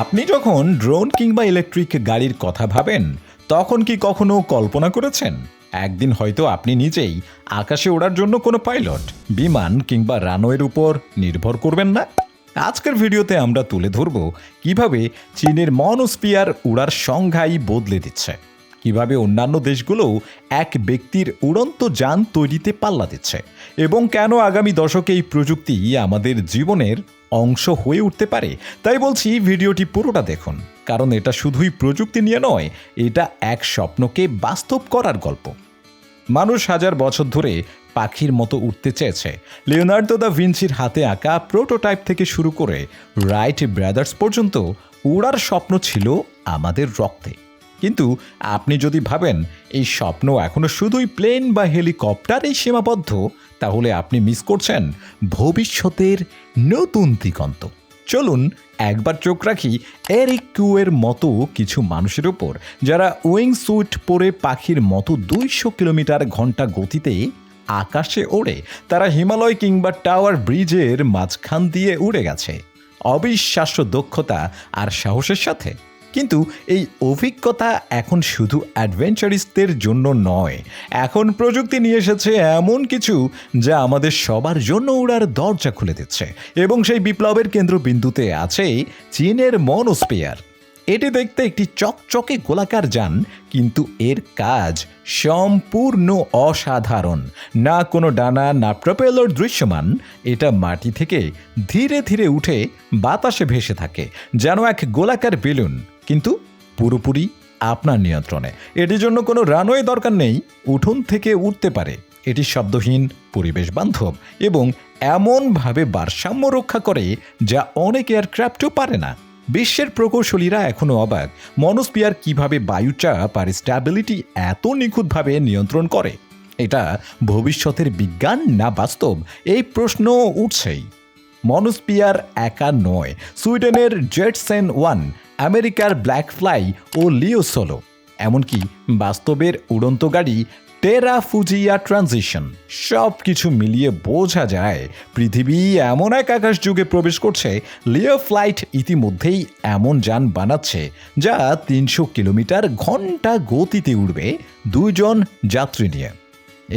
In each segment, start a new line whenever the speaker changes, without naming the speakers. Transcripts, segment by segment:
আপনি যখন ড্রোন কিংবা ইলেকট্রিক গাড়ির কথা ভাবেন, তখন কি কখনো কল্পনা করেছেন? একদিন হয়তো আপনি নিজেই আকাশে ওড়ার জন্য কোনো পাইলট, বিমান কিংবা রানওয়ের উপর নির্ভর করবেন না? আজকের ভিডিওতে আমরা তুলে ধরব কীভাবে চীনের মনোস্পিয়ার উড়ার সংজ্ঞাই বদলে দিচ্ছে, কীভাবে অন্যান্য দেশগুলোও এক ব্যক্তির উড়ন্ত যান তৈরিতে পাল্লা দিচ্ছে এবং কেন আগামী দশকে এই প্রযুক্তি আমাদের জীবনের অংশ হয়ে উঠতে পারে। তাই বলছি ভিডিওটি পুরোটা দেখুন। কারণ এটা শুধুই প্রযুক্তি নিয়ে নয়, এটা এক স্বপ্নকে বাস্তব করার গল্প। মানুষ হাজার বছর ধরে পাখির মতো উঠতে চেয়েছে। লিওনার্দো দা ভিঞ্চির হাতে আঁকা প্রোটোটাইপ থেকে শুরু করে রাইট ব্রাদার্স পর্যন্ত উড়ার স্বপ্ন ছিল আমাদের রক্তে। কিন্তু আপনি যদি ভাবেন, এই স্বপ্ন এখনও শুধুই প্লেন বা হেলিকপ্টারেই সীমাবদ্ধ, তাহলে আপনি মিস করছেন ভবিষ্যতের নতুন দিগন্ত। চলুন একবার চোখ রাখি এরিক কিউয়ের মতো কিছু মানুষের ওপর যারা উইং স্যুট পরে পাখির মতো দুইশো কিলোমিটার ঘণ্টা গতিতে আকাশে ওড়ে। তারা হিমালয় কিংবা টাওয়ার ব্রিজের মাঝখান দিয়ে উড়ে গেছে। অবিশ্বাস্য দক্ষতা আর সাহসের সাথে। কিন্তু এই অভিজ্ঞতা এখন শুধু অ্যাডভেঞ্চারিস্টদের জন্য নয়। এখন প্রযুক্তি নিয়ে এসেছে এমন কিছু যা আমাদের সবার জন্য উড়ার দরজা খুলে দিচ্ছে এবং সেই বিপ্লবের কেন্দ্রবিন্দুতে আছে চীনের মনোস্পেয়ার এটি দেখতে একটি চকচকে গোলাকার যান, কিন্তু এর কাজ সম্পূর্ণ অসাধারণ। না কোনো ডানা, না প্রপেলর দৃশ্যমান, এটা মাটি থেকে ধীরে ধীরে উঠে বাতাসে ভেসে থাকে, যেন এক গোলাকার বেলুন। কিন্তু পুরোপুরি আপনার নিয়ন্ত্রণে। এটির জন্য কোনো রানওয়ে দরকার নেই, উঠোন থেকে উঠতে পারে। এটি শব্দহীন, পরিবেশ বান্ধব এবং এমনভাবে ভারসাম্য রক্ষা করে যা অনেক এয়ারক্রাফটও পারে না। বিশ্বের প্রকৌশলীরা এখনও অবাক মনোস্পিয়ার কীভাবে বায়ুচাপ আর স্ট্যাবিলিটি এত নিখুঁতভাবে নিয়ন্ত্রণ করে? এটা ভবিষ্যতের বিজ্ঞান না বাস্তব? এই প্রশ্ন উঠছেই। মনোস্পিয়ার একা নয়, সুইডেনের জেটসেন ওয়ান আমেরিকার ব্ল্যাক ফ্লাই ও লিও সোলো, এমনকি বাস্তবের উড়ন্ত গাড়ি টেরা ফুজিয়া ট্রানজিশন সব কিছু মিলিয়ে বোঝা যায় পৃথিবী এমন এক আকাশ যুগে প্রবেশ করছে, লিও ফ্লাইট ইতিমধ্যেই এমন যান বানাচ্ছে যা তিনশো কিলোমিটার ঘণ্টা গতিতে উড়বে দুইজন যাত্রী নিয়ে।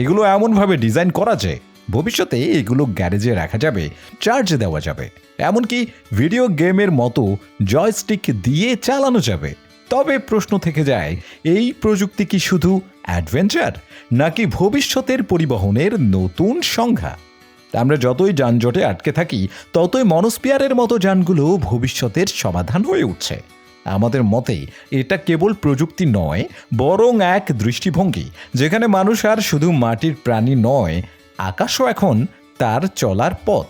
এগুলো এমনভাবে ডিজাইন করা যায় ভবিষ্যতে এগুলো গ্যারেজে রাখা যাবে, চার্জ দেওয়া যাবে। এমনকি ভিডিও গেমের মতো জয়স্টিক দিয়ে চালানো যাবে। তবে প্রশ্ন থেকে যায়, এই প্রযুক্তি কি শুধু অ্যাডভেঞ্চার, নাকি ভবিষ্যতের পরিবহনের নতুন সংখ্যা আমরা যতই যানজটে আটকে থাকি, ততই মনস্পিয়ারের মতো যানগুলো ভবিষ্যতের সমাধান হয়ে উঠছে। আমাদের মতে, এটা কেবল প্রযুক্তি নয়, বরং এক দৃষ্টিভঙ্গি, যেখানে মানুষ আর শুধু মাটির প্রাণী নয় আকাশও এখন তার চলার পথ।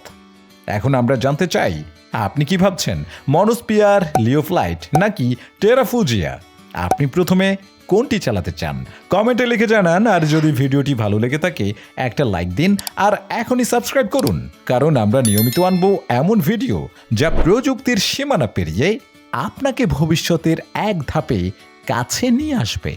এখন আমরা জানতে চাই, আপনি কি ভাবছেন মনোস্পিয়ার লিওফ্লাইট নাকি টেরাফুজিয়া আপনি প্রথমে কোনটি চালাতে চান? কমেন্টে লিখে জানান, আর যদি ভিডিওটি ভালো লেগে থাকে, একটা লাইক দিন, আর এখনই সাবস্ক্রাইব করুন, কারণ আমরা নিয়মিত আনব এমন ভিডিও যা প্রযুক্তির সীমানা পেরিয়ে আপনাকে ভবিষ্যতের এক ধাপে কাছে নিয়ে আসবে।